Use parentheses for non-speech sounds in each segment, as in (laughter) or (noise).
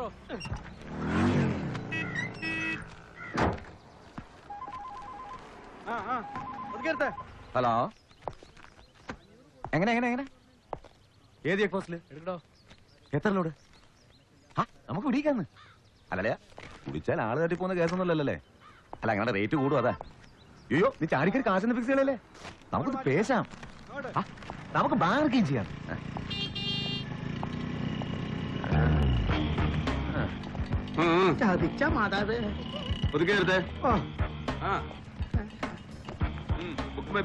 Bro hello. എങ്ങനെ എങ്ങനെ എങ്ങനെ? ഏത് ചെക്ക് പോസ്റ്റിൽ എടുക്കണോ എത്ര ലോഡ് ആ നമുക്ക് പിടിക്കാന്ന്. അല്ലല്ലേ കുടിച്ചാൽ ആൾ തട്ടി പോകുന്ന കേസൊന്നുമല്ലല്ലേ? അല്ല അങ്ങനെ റേറ്റ് കൂടും അതാ. അയ്യോ നീ ചാടിക്കൊരു കാശൊന്നും ഫിക്സ് ചെയ്യലല്ലേ നമുക്കൊന്ന് പേശാം. നമുക്ക് ബാർഗെയിൻ ചെയ്യാം. ചതിച്ച മാതാവ്.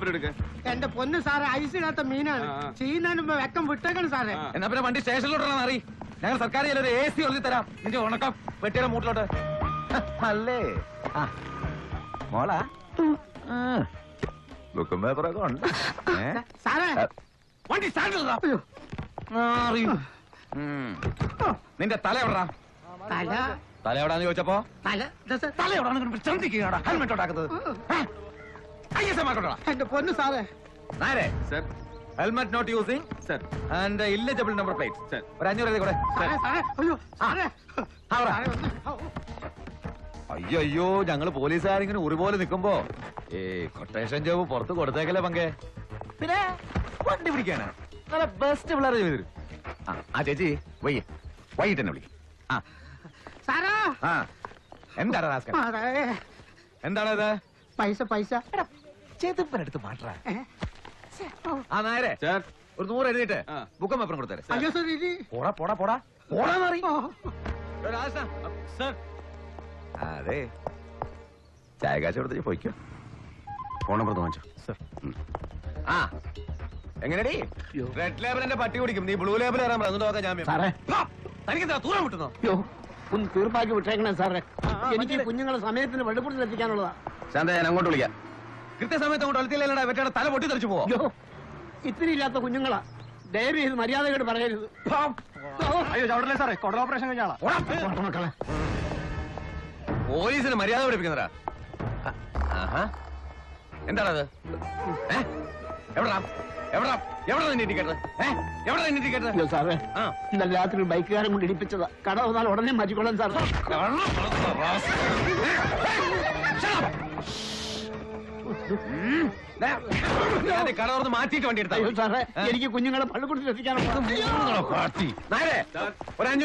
എടുക്ക. എന്റെ പൊന്ന് സാറേ ഐസിടാത്ത മീനാണ്. ചെയ്യുന്നതിന് മുമ്പ് വെക്കം വിട്ടേക്കണം സാറേ. എന്നാ പിന്നെ വണ്ടി സ്റ്റേഷനിലോട്ടാണ് അറിയി ഞങ്ങൾ സർക്കാർ ഒരു എ സി ഒഴുതി തരാം. നിന്റെ ഉണക്കം വെട്ടിയുടെ മൂട്ടിലോട്ട്. അല്ലേ? ആ. മോളാ? ബുക്കും പേപ്പറൊക്കെ ഉണ്ട്? സാറേ. ആ, വണ്ടി സ്റ്റാൻഡിലാ നിന്റെ തല എവിടാ? തല തല എവിടാന്ന് ചോദിച്ചപ്പോ? തല? ദേ സാർ, തല എവിടാന്ന് ചന്തിക്കുകയാണ് ഹെൽമെറ്റ് ഉണ്ടാക്കുന്നത്. എന്റെ പൊന്ന് സാറേ. Sir. Helmet not using sir. And illegible number plate sir. ഒരു അഞ്ഞൂറ് എഴുതി കൂടെ സാറേ സാറേ അയ്യോ അയ്യോ ഞങ്ങൾ പോലീസുകാരിങ്ങനെ ഒരുപോലെ പോലെ നിക്കുമ്പോ. ഏ കൊട്ടേഷൻ ജോബ് പുറത്ത് കൊടുത്തേക്കല്ലേ പങ്കെ? പിന്നെ വണ്ടി പിടിക്കാനാ. നല്ല ബെസ്റ്റ് പിള്ളേരെ ചെയ്തു ആ, ആ ചേച്ചി വൈകി വൈകിട്ട് തന്നെ വിളിക്കും. ആ സാറാ. ആ എന്താണ് റാസ്കൽ? മാതാവേ എന്താണ് ഇത് പൈസ. പൈസ ചെതുപ്പനെടുത്ത് മാറ്റാ ആ നേരെ സർ. ഒരു നൂറ് എഴുതിയിട്ട് ആ. ബുക്കും പേപ്പറും കൊടുത്തേരെ. അയ്യോ സാർ ഇത് പോടാ പോടാ പോടാ. പോടാന്ന് പറയും. Oh, sir. അതെ. ചായ കാശ് കൊടുത്തിട്ട് പോയിക്കോ ഫോൺ നമ്പർ തോന്നിച്ചോ സർ. ആ എങ്ങനെടി? റെഡ് ലേബലിന്റെ പട്ടി കുടിക്കും. നീ ബ്ലൂ ലേബിൾ കയറാൻ പറഞ്ഞു നോക്കാം സാറേ. ഹാ, തനിക്കെന്താ തൂരം വിട്ടുന്നോ? അയ്യോ ഒന്ന് തീർപ്പാക്കി വിട്ടേക്കണേ സാറേ. എനിക്ക് കുഞ്ഞുങ്ങളെ സമയത്തിന് വെള്ളപ്പുറത്തിൽ എത്തിക്കാനുള്ളതാ ശാന്ത ഞാൻ അങ്ങോട്ട് വിളിക്കാം. കൃത്യസമയത്ത് അങ്ങോട്ട് വളർത്തിയില്ലടാ വെറ്റയുടെ തല പൊട്ടി തെറിച്ചു പോവോ. അയ്യോ ഇത്തിരി ഇല്ലാത്ത കുഞ്ഞുങ്ങളാ. ദയവ് ചെയ്ത് മര്യാദയോട് പറയരുത്. അയ്യോ ചവിടല്ലേ സാറേ? കൊടൽ ഓപ്പറേഷൻ കഴിഞ്ഞാളാ മക്കളെ. പോലീസിന് മര്യാദ പഠിപ്പിക്കുന്നതാ. ആഹാ. എന്താണത്? എവിടാ? എവിടാ? എവിടെ നിന്നെ ഇടിക്കേണ്ടത് ഏ? എവിടെ നിന്നെ ഇടിക്കേണ്ടത് അയ്യോ സാറേ. ആ. ഇന്നലെ രാത്രി ഒരു ബൈക്കുകാരൻ കൊണ്ട് ഇടിപ്പിച്ചതാ. കട വന്നാൽ ഉടനെ മാറ്റിക്കൊള്ളാൻ സാർ കട തുറന്ന് മാറ്റിയിട്ട് വണ്ടി എടുത്താ അയ്യോ സാറേ എനിക്ക് കുഞ്ഞുങ്ങളെ നേരെ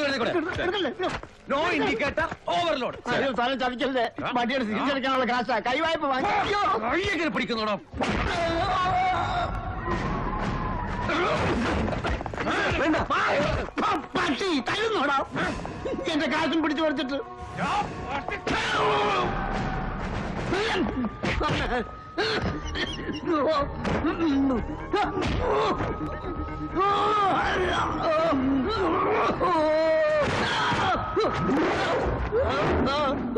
ഒരു കൂടെ നോ ഇൻഡിക്കേറ്റർ ഓവർലോഡ് അയ്യോ സാറേ ചതിക്കല്ലേ. വണ്ടിയുടെ തിരിച്ചെടുക്കാനുള്ള കാശാ. കൈവായ്പ വാങ്ങി. പിടിക്കുന്നോടോ? വേണ്ട. പട്ടി തരുന്നോടാ എന്റെ കാശും പിടിച്ചു പറിച്ചിട്ട്. Oh!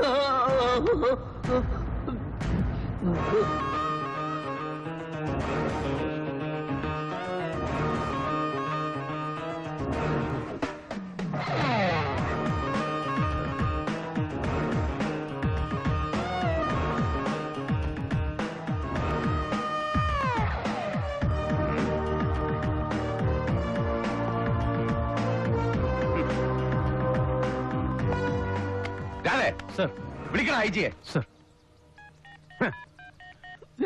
സർ. വിളിക്കണം ഐ ജിയെ. സർ.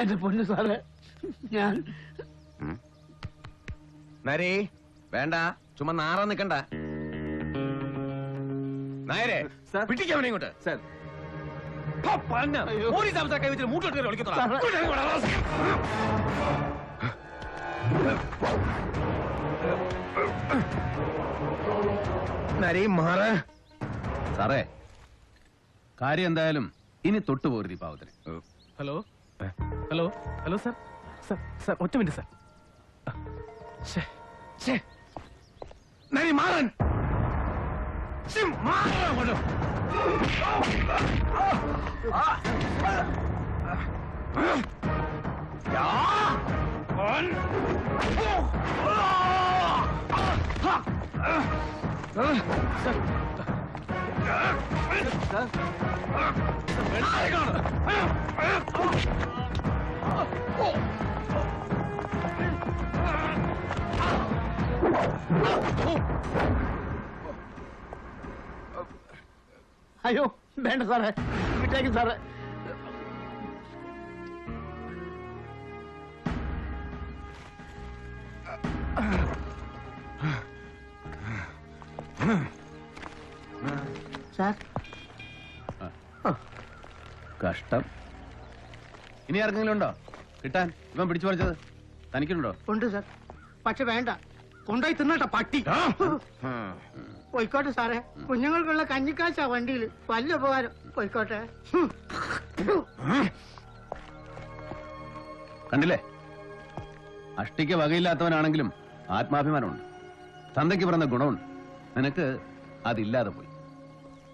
എന്റെ പൊന്നു സാറേ ഞാൻ നരേ വേണ്ട. ചുമ്മാ നാറാ നിക്കണ്ട. നായരെ സർ. പിടിക്കവനെ ഇങ്ങോട്ട്. സർ. പോലീസ് അവസ്ഥ കൈ വെച്ചിട്ട് മൂട്ടിലോട്ട് കയറി ഒളിക്കുന്നോടാ. സാറേ. ഇവിടെ ഇങ്ങോട്ട് വാ. നരേ മാറ. സാറേ കാര്യം എന്തായാലും ഇനി തൊട്ടു പോകരുത് ഈ പാവത്തിന് hello hello hello sir sir sir ഒറ്റ മിനിറ്റ് സാർ ശ്ശേ, ശ്ശേ. നരി മാറൻ ശ്ശേ, മാറൻ അങ്ങോട്ട്. യാ. ഓൻ. ഓ. ആ. ആ. ആ. അയ്യോ വേണ്ട സാറേ വിട്ടേക്കും സാറേ. സാർ. കഷ്ടം. ഇനി ആർക്കെങ്കിലും ഉണ്ടോ? കിട്ടാൻ. ഇവൻ പിടിച്ചു പറിച്ചത്. തനിക്കുണ്ടോ? ഉണ്ട് സാർ. പക്ഷെ വേണ്ട. കൊണ്ടുപോയി തിന്നട്ടെ പട്ടി. പോയിക്കോട്ടെ സാറേ. കുഞ്ഞുങ്ങൾക്കുള്ള കഞ്ഞിക്കാശാ വണ്ടിയിൽ. വലിയ ഉപകാരം. പോയിക്കോട്ടെ. കണ്ടില്ലേ? അഷ്ടിക്ക് വകയില്ലാത്തവനാണെങ്കിലും ആത്മാഭിമാനമുണ്ട്. തന്തയ്ക്ക് പറഞ്ഞ ഗുണമുണ്ട്. നിനക്ക് അതില്ലാതെ പോയി.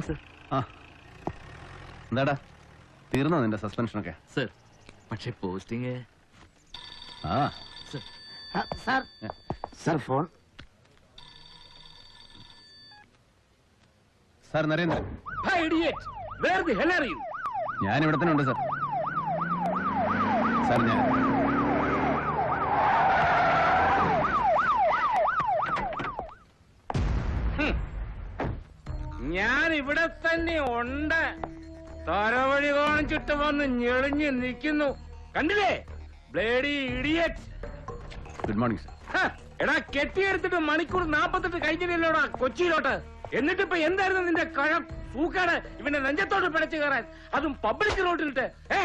സർ ആ. എന്താടാ? തീർന്നോ നിന്റെ സസ്പെൻഷനൊക്കെ? സർ പക്ഷേ പോസ്റ്റിംഗ് ആ. ആ, sir. Sir phone. Sir Narendran where the hell ഞാൻ ഇവിടെ തന്നെ ഉണ്ട് സാർ. സാർ ഞാൻ ഞാൻ ഇവിടെ തന്നെ ഉണ്ട്. തരവഴി കാണിച്ചിട്ട് വന്ന് ഞെളിഞ്ഞ് നിൽക്കുന്നു. കണ്ടില്ലേ? Bloody idiot. Good morning sir എടാ കെട്ടിയെടുത്തിട്ട് മണിക്കൂർ നാപ്പത്തെട്ട് കഴിഞ്ഞില്ലല്ലോടാ കൊച്ചിയിലോട്ട്. എന്നിട്ട് ഇപ്പൊ എന്തായിരുന്നു നിന്റെ കഴം? സൂക്കാട്. ഇവന്റെ നെഞ്ചത്തോട്ട് പിടച്ചു കയറാൻ. അതും പബ്ലിക് റോഡിലിട്ട് ഏ?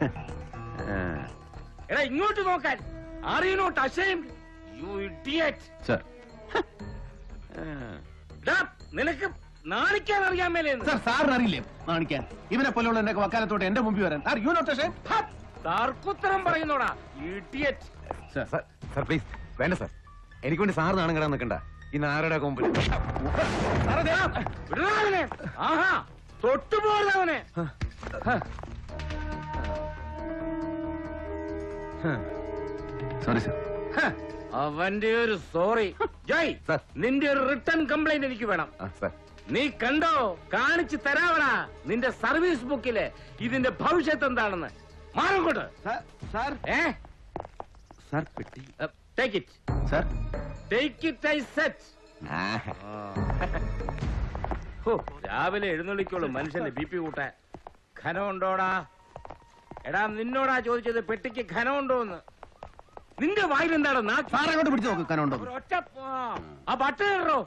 (laughs) എടാ ഇങ്ങോട്ട് നോക്കാൻ. അറിയണോട്ട് അശയം. യു ഇഡിയറ്റ് സാർ നിനക്ക് നാണിക്കാൻ അറിയാൻ മേലെന്ന് സാർ സാറിന് അറിയില്ലേ? കാണിക്കാൻ ഇവനെ പോലെയുള്ള എന്റെ വക്കാലത്തോട്ട് എന്റെ മുമ്പിൽ വരാൻ. ആർ യു നോട്ട് അഷേം തർക്കുത്തരം പറയുന്നോടാ ഇഡിയറ്റ്. സാർ പ്ലീസ് വേണ്ട സാർ. എനിക്ക് വേണ്ടി സാർ നാണം കിടാൻ നിൽക്കണ്ട. ഈ നാരുടെ കൊമ്പിൽ ആഹാ സോറി സാർ അവന്റെ ഒരു സോറി. ജയ്. നിന്റെ ഒരു റിട്ടേൺ കംപ്ലൈന്റ് എനിക്ക് വേണം. ആ സാർ. നീ കണ്ടോ? കാണിച്ചു തരാവടാ. നിന്റെ സർവീസ് ബുക്കിൽ ഇതിന്റെ ഭവിഷ്യത്ത് എന്താണെന്ന്. മാറിക്കോട്ട് സാർ. ഏ? സാർ പെട്ടി. Take it sir. Take it I said ഹോ, രാവിലെ എഴുന്നള്ളിക്കോളൂ മനുഷ്യന്റെ ബി പി കൂട്ടാൻ. ഖനമുണ്ടോടാ എടാ നിന്നോടാ ചോദിച്ചത് പെട്ടിക്ക് ഖനമുണ്ടോന്ന് നിന്റെ വായിൽ എന്താണ് സാർ അങ്ങോട്ട് പിടിച്ചു നോക്ക് കനോണ്ടോ ഒറ്റ ആ പട്ട് കയറോ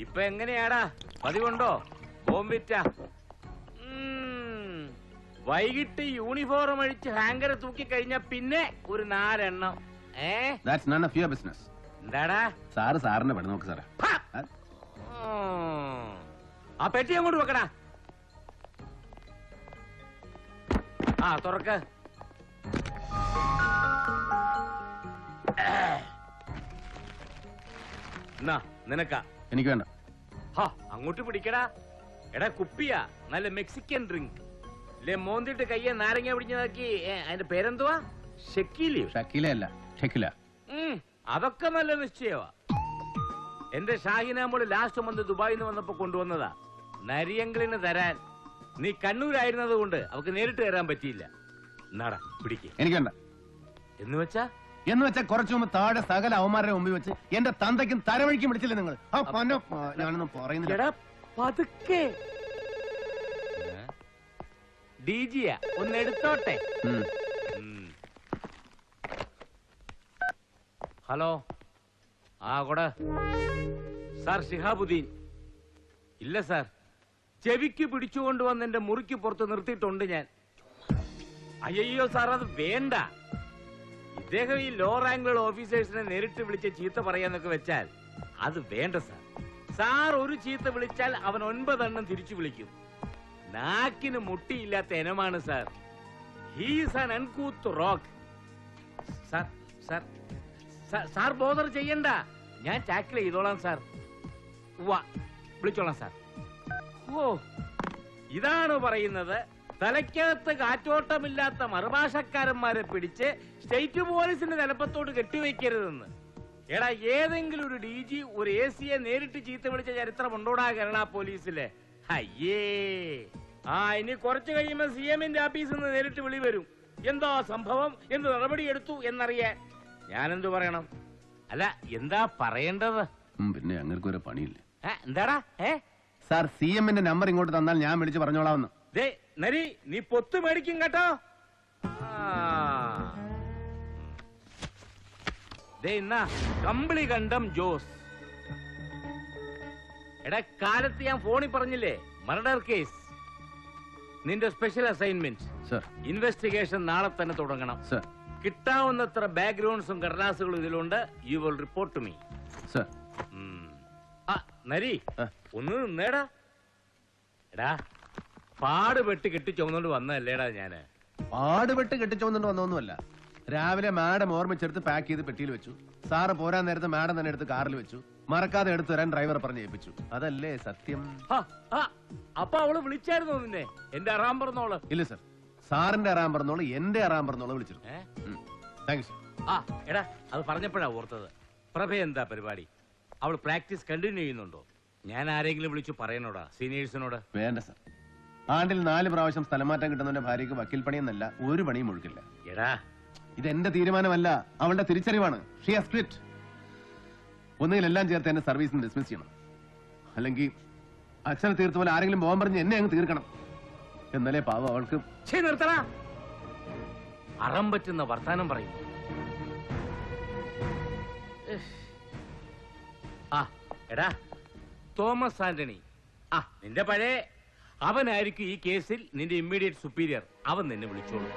ഇപ്പൊ എങ്ങനെയാടാ? പതിവുണ്ടോ? ബോംബിറ്റ. വൈകിട്ട് യൂണിഫോം അഴിച്ച് ഹാങ്കർ തൂക്കി കഴിഞ്ഞ പിന്നെ ഒരു നാലെണ്ണം. ഏ? That's none of your business എന്താടാ? സാറ് സാറിനെ പണി നോക്ക് സാറേ. ആ പെട്ടി അങ്ങോട്ട് വെക്കടാ. ആ തുറക്ക്. എന്നാ നിനക്കാ? എനിക്ക് വേണ്ട. ഹാ അങ്ങോട്ട് പിടിക്കടാ. എടാ കുപ്പിയാ. നല്ല മെക്സിക്കൻ ഡ്രിങ്ക്. ലേ മോന്തിട്ട് കയ്യെ നാരങ്ങ പിടിഞ്ഞതാക്കി അതിന്റെ പേരെന്തുവാ? ഷെക്കീലിയോ? ഷക്കീല അല്ല ഷക്കില. ഉം, അതൊക്കെ നല്ല നിശ്ചയമാ എന്റെ ഷാഹിനാമോൾ ലാസ്റ്റ് മന്ത് ദുബായിൽ നിന്ന് വന്നപ്പോ കൊണ്ടുവന്നതാ. നരിയങ്കളിന് തരാൻ. നീ കണ്ണൂരായിരുന്നത് കൊണ്ട് അവക്ക് നേരിട്ട് വരാൻ പറ്റിയില്ല. നട പിടിക്ക്. എനിക്ക് വേണ്ട. എന്ന് വെച്ചാ? എന്ന് വെച്ചാൽ കുറച്ചു മുമ്പ് താഴെ സകല അവന്മാരുടെ മുമ്പിൽ വെച്ച് എന്റെ തന്തയ്ക്കും തരവഴിക്കും പിടിച്ചില്ല നിങ്ങൾ ആ പന്ന ഞാനൊന്നും പറയുന്നില്ല. എടാ പതുക്കെ. ഡി ജിയാ ഒന്ന് എടുത്തോട്ടെ. ഉം. ഉം. ഹലോ. ആ കൊട. സാർ ഷിഹാബുദ്ദീൻ. ഇല്ല സാർ. ചെവിക്ക് പിടിച്ചുകൊണ്ട് വന്ന് എന്റെ മുറിക്ക് പുറത്ത് നിർത്തിയിട്ടുണ്ട് ഞാൻ. അയ്യോ സാർ അത് വേണ്ട. ഇദ്ദേഹം ഈ ലോ റാങ്കുള്ള ഓഫീസേഴ്സിനെ നേരിട്ട് വിളിച്ച് ചീത്ത പറയാന്നൊക്കെ വെച്ചാൽ അത് വേണ്ട സാർ. സാർ ഒരു ചീത്ത വിളിച്ചാൽ അവൻ ഒൻപതെണ്ണം തിരിച്ചു വിളിക്കും. നാക്കിന് മുട്ടിയില്ലാത്ത ഇനമാണ് sir. He's an uncouth rogue sir bother ചെയ്യണ്ട. ഞാൻ ടാക്കിൾ ചെയ്തോളാം സാർ. വിളിച്ചോളാം സാർ. ഓ. ഇതാണ് പറയുന്നത്. തലയ്ക്കകത്ത് കാറ്റോട്ടമില്ലാത്ത മറുഭാഷക്കാരന്മാരെ പിടിച്ച് സ്റ്റേറ്റ് പോലീസിന്റെ തലപ്പത്തോട് കെട്ടിവെക്കരുതെന്ന് എടാ ഏതെങ്കിലും ഒരു ഡി ജി ഒരു എ സിയെ നേരിട്ട് ചീത്ത വിളിച്ച ചരിത്രം ഉണ്ടോടാ കേരള പോലീസിലെ? അയ്യേ. ആ ഇനി കുറച്ചു കഴിയുമ്പോൾ സി എമ്മിന്റെ ഓഫീസിൽ നിന്ന് നേരിട്ട് വിളി വരും. എന്താ സംഭവം? എന്ത് നടപടിയെടുത്തു എന്നറിയാൻ. ഞാനെന്തു പറയണം? അല്ല എന്താ പറയേണ്ടത്? പിന്നെ അങ്ങനെ പണിയില്ല? എന്താടാ? ഏ? സാർ സി എമ്മിന്റെ നമ്പർ ഇങ്ങോട്ട് തന്നാൽ ഞാൻ വിളിച്ച് പറഞ്ഞോളാമെന്ന്. ദേ നരി നീ പൊത്തു മേടിക്കും കേട്ടോ. ആ. ദേ ഇന്നാ കമ്പിളി കണ്ടം ജോസ്. എടാ കാലത്ത് ഞാൻ ഫോണിൽ പറഞ്ഞില്ലേ? Murder case. നിന്റെ സ്പെഷ്യൽ അസൈൻമെന്റ് സർ. ഇൻവെസ്റ്റിഗേഷൻ നാളെ തന്നെ തുടങ്ങണം. സർ. കിട്ടാവുന്നത്ര ബാക്ക്ഗ്രൗണ്ട്സും കടലാസുകളും ഇതിലുണ്ട്. You will report to me sir. ആ നരി ഒന്ന് നിന്നേടാ. എടാ പാടുപെട്ട് കെട്ടി ചുമന്നോണ്ട് വന്നല്ലേടാ ഞാൻ. പാടുപെട്ട് കെട്ടിച്ചോന്നുകൊണ്ട് വന്നൊന്നുമല്ല രാവിലെ മാഡം ഓർമ്മിച്ചെടുത്ത് പാക്ക് ചെയ്ത് പെട്ടിയിൽ വെച്ചു. സാറ് പോരാൻ നേരത്തെ മാഡം തന്നെ എടുത്ത് കാറിൽ വെച്ചു. മറക്കാതെ എടുത്തു തരാൻ ഡ്രൈവർ പറഞ്ഞ് ഏൽപ്പിച്ചു. അതല്ലേ സത്യം? അപ്പൊ അവൾ വിളിച്ചായിരുന്നോ നിന്നെ? എന്റെ അറാം പറഞ്ഞോൾ ഇല്ല സർ. സാറിന്റെ അറാം പറഞ്ഞോൾ എന്റെ അറാം പറഞ്ഞോൾ വിളിച്ചിരുന്നു? Thank you sir. ആ എടാ അത് പറഞ്ഞപ്പോഴാ ഓർത്തത്. പ്രഭ എന്താ പരിപാടി? അവൾ പ്രാക്ടീസ് കണ്ടിന്യൂ ചെയ്യുന്നുണ്ടോ? ഞാൻ ആരെങ്കിലും വിളിച്ചു പറയണോടാ സീനിയേഴ്സിനോട്? വേണ്ട സർ. ആണ്ടിൽ നാല് പ്രാവശ്യം സ്ഥലമാറ്റം കിട്ടുന്ന കിട്ടുന്നവന്റെ ഭാര്യയ്ക്ക് വക്കീൽ പണിയെന്നല്ല ഒരു പണിയും ഒഴുക്കില്ല എടാ. ഇത് എന്റെ തീരുമാനമല്ല അവളുടെ തിരിച്ചറിവാണ്. ഷീ ഹാസ് ക്വിറ്റ് ഒന്നുകിൽ എല്ലാം ചേർത്ത് എന്നെ സർവീസിൽ നിന്ന് ഡിസ്മിസ് ചെയ്യണം. അല്ലെങ്കിൽ അച്ഛനെ തീർത്ത പോലെ ആരെങ്കിലും പോകാൻ പറഞ്ഞ് എന്നെ അങ്ങ് തീർക്കണം. എന്നാലേ പാവം അവൾക്ക് അറം പറ്റുന്ന വർത്താനം പറയും. എടാ തോമസ് ആന്റണി. ആ നിന്റെ പഴയ. അവനായിരിക്കും ഈ കേസിൽ നിന്റെ ഇമ്മീഡിയറ്റ് സുപ്പീരിയർ. അവൻ നിന്നെ വിളിച്ചോളൂ.